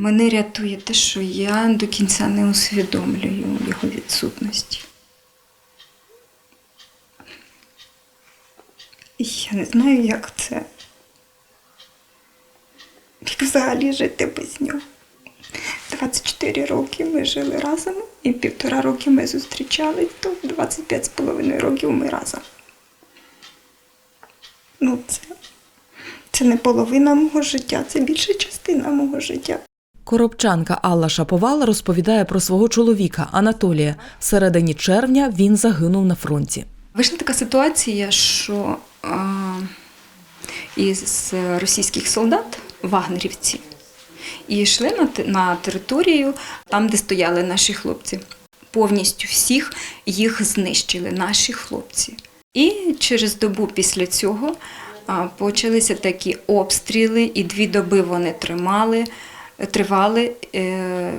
Мене рятує те, що я до кінця не усвідомлюю його відсутності. Я не знаю, як це. Як взагалі жити без нього. 24 роки ми жили разом, і півтора роки ми зустрічались, то 25 з половиною років ми разом. Ну, це, це не половина мого життя, це більша частина мого життя. Коробчанка Алла Шаповал розповідає про свого чоловіка Анатолія. Всередині червня він загинув на фронті. Вийшла така ситуація, що а, із російських солдат, вагнерівці, йшли на, на територію, там, де стояли наші хлопці. Повністю всіх їх знищили, наші хлопці. І через добу після цього почалися такі обстріли, і дві доби вони тримали, тривали. Е,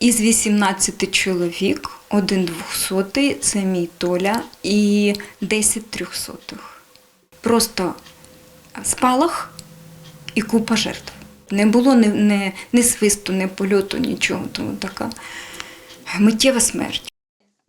із 18 чоловік, один двохсотий, це мій Толя, і 10 трьохсотих. Просто спалах і купа жертв. Не було ні, ні, ні свисту, ні польоту, нічого. Тому така миттєва смерть.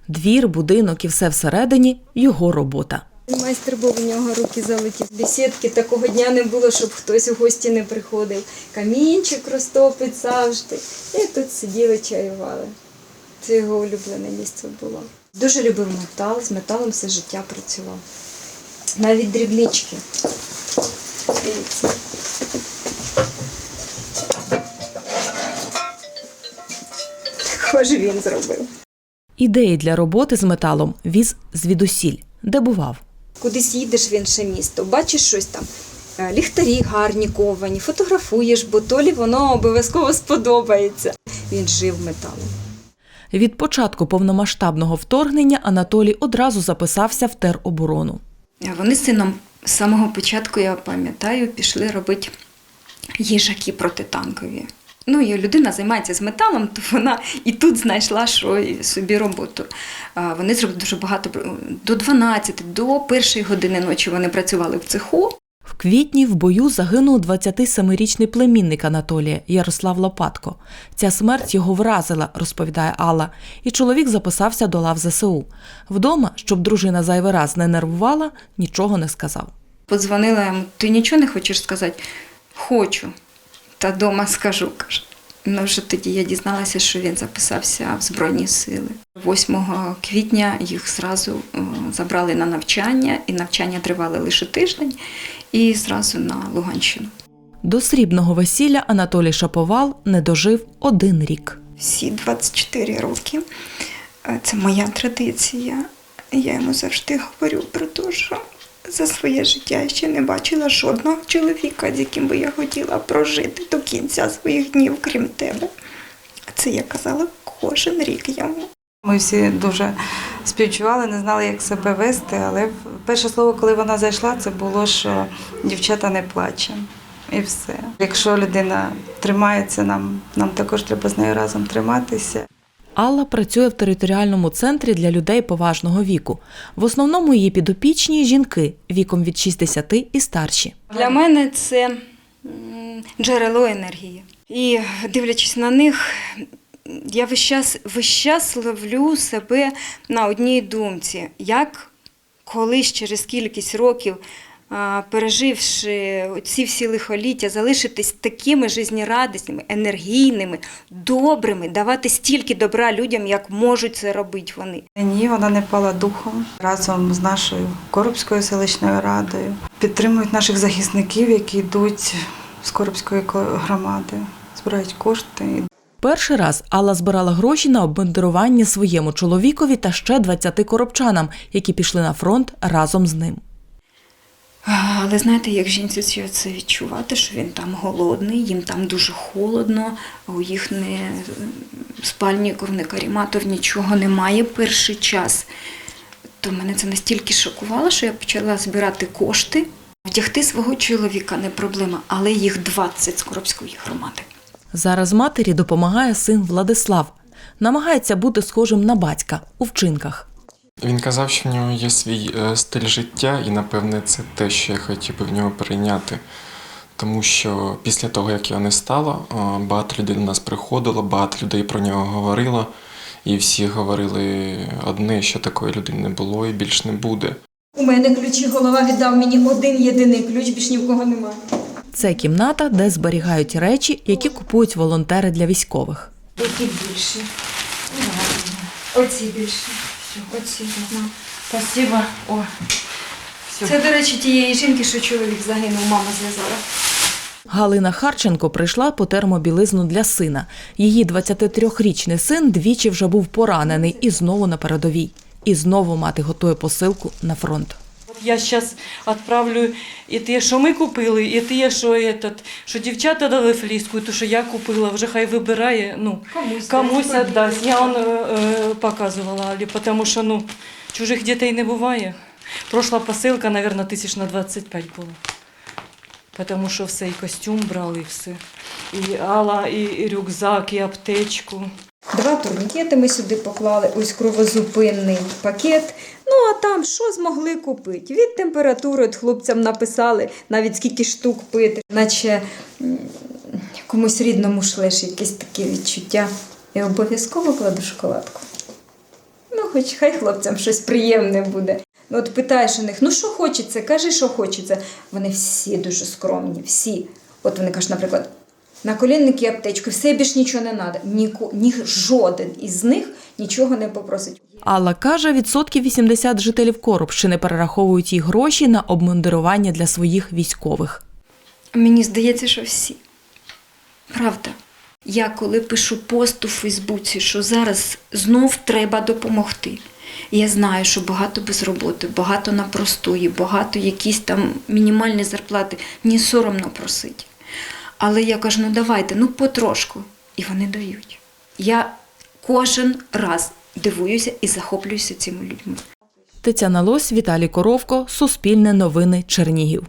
Двір, будинок і все всередині його робота. Майстер був у нього руки залиті. Бесідки такого дня не було, щоб хтось у гості не приходив. Камінчик розтопить завжди. І тут сиділи, чаювали. Це його улюблене місце було. Дуже любив метал, з металом все життя працював. Навіть дрібнички. Також він зробив. Ідеї для роботи з металом віз звідусіль, де бував. Кудись їдеш в інше місто, бачиш щось там, е, ліхтарі гарні ковані, фотографуєш, бо толі воно обов'язково сподобається. Він жив металом. Від початку повномасштабного вторгнення Анатолій одразу записався в тероборону. Вони з сином з самого початку, я пам'ятаю, пішли робити їжаки протитанкові. Ну, і людина займається з металом, то вона і тут знайшла що і собі роботу. Вони зробили дуже багато до 12, до першої години ночі вони працювали в цеху. В квітні в бою загинув 27-річний племінник Анатолія Ярослав Лопатко. Ця смерть його вразила, розповідає Алла, і чоловік записався до лав ЗСУ. Вдома, щоб дружина зайвий раз не нервувала, нічого не сказав. Подзвонила йому, ти нічого не хочеш сказати? Хочу. Та дома скажу, каже. Ну, вже тоді я дізналася, що він записався в Збройні сили. 8 квітня їх зразу е, забрали на навчання, і навчання тривали лише тиждень, і зразу на Луганщину. До срібного весілля Анатолій Шаповал не дожив один рік. Всі 24 роки. Е, Це моя традиція. Я йому завжди говорю про те, що за своє життя я ще не бачила жодного чоловіка, з яким би я хотіла прожити до кінця своїх днів, крім тебе. Це я казала кожен рік йому. Ми всі дуже співчували, не знали, як себе вести, але перше слово, коли вона зайшла, це було, що дівчата не плаче. І все. Якщо людина тримається, нам, нам також треба з нею разом триматися. Алла працює в територіальному центрі для людей поважного віку. В основному її підопічні жінки віком від 60 і старші. Для мене це джерело енергії. І дивлячись на них, я весь час, весь час ловлю себе на одній думці, як колись через кількість років, переживши ці всі лихоліття, залишитись такими жизнерадісними, енергійними, добрими, давати стільки добра людям, як можуть це робити вони. Ні, вона не пала духом разом з нашою Коробською селищною радою. Підтримують наших захисників, які йдуть з Коробської ко- громади, збирають кошти. Перший раз Алла збирала гроші на обмундирування своєму чоловікові та ще 20 коробчанам, які пішли на фронт разом з ним. Але знаєте, як жінці це- відчувати, що він там голодний, їм там дуже холодно, у їх не спальників, не нічого немає перший час. То мене це настільки шокувало, що я почала збирати кошти. Вдягти свого чоловіка не проблема, але їх 20 з Коробської громади. Зараз матері допомагає син Владислав. Намагається бути схожим на батька у вчинках. Він казав, що в нього є свій е, стиль життя, і напевне це те, що я хотів би в нього перейняти. Тому що після того, як його не стало, багато людей до нас приходило, багато людей про нього говорило, і всі говорили одне, що такої людини не було і більш не буде. У мене ключі голова віддав мені один єдиний ключ, більш ні в кого немає. Це кімната, де зберігають речі, які купують волонтери для військових. Які більші? Оці більші. Оці одна. Спасибо. О, все. Це, до речі, тієї жінки, що чоловік загинув, мама зв'язала. Галина Харченко прийшла по термобілизну для сина. Її 23-річний син двічі вже був поранений і знову на передовій. І знову мати готує посилку на фронт. Я зараз відправлю і те, що ми купили, і те, що, этот, що дівчата дали фліску, і те, що я купила, вже хай вибирає, ну, Комусь комусь дасть. віддасть. Я он, е, е, показувала тому що ну, чужих дітей не буває. Прошла посилка, мабуть, тисяч на 25 була. Тому що все, і костюм брали, і все. І Алла, і рюкзак, і аптечку. Два турнікети ми сюди поклали, ось кровозупинний пакет. Ну а там що змогли купити? Від температури от хлопцям написали, навіть скільки штук пити, наче комусь рідному шлеш якесь таке відчуття. І обов'язково кладу шоколадку. Ну, хоч хай хлопцям щось приємне буде. Ну, от питаєш у них, ну що хочеться, кажи, що хочеться. Вони всі дуже скромні, всі. От вони кажуть, наприклад, на колінники аптечку, все більш нічого не треба. Ніко, ні, жоден із них нічого не попросить. Алла каже, відсотків 80 жителів Коробщини перераховують їй гроші на обмундирування для своїх військових. Мені здається, що всі. Правда. Я коли пишу пост у Фейсбуці, що зараз знов треба допомогти. Я знаю, що багато без роботи, багато на простої, багато якісь там мінімальні зарплати. Мені соромно просить. Але я кажу, ну давайте, ну потрошку. І вони дають. Я кожен раз дивуюся і захоплююся цими людьми. Тетяна Лось, Віталій Коровко, Суспільне новини, Чернігів.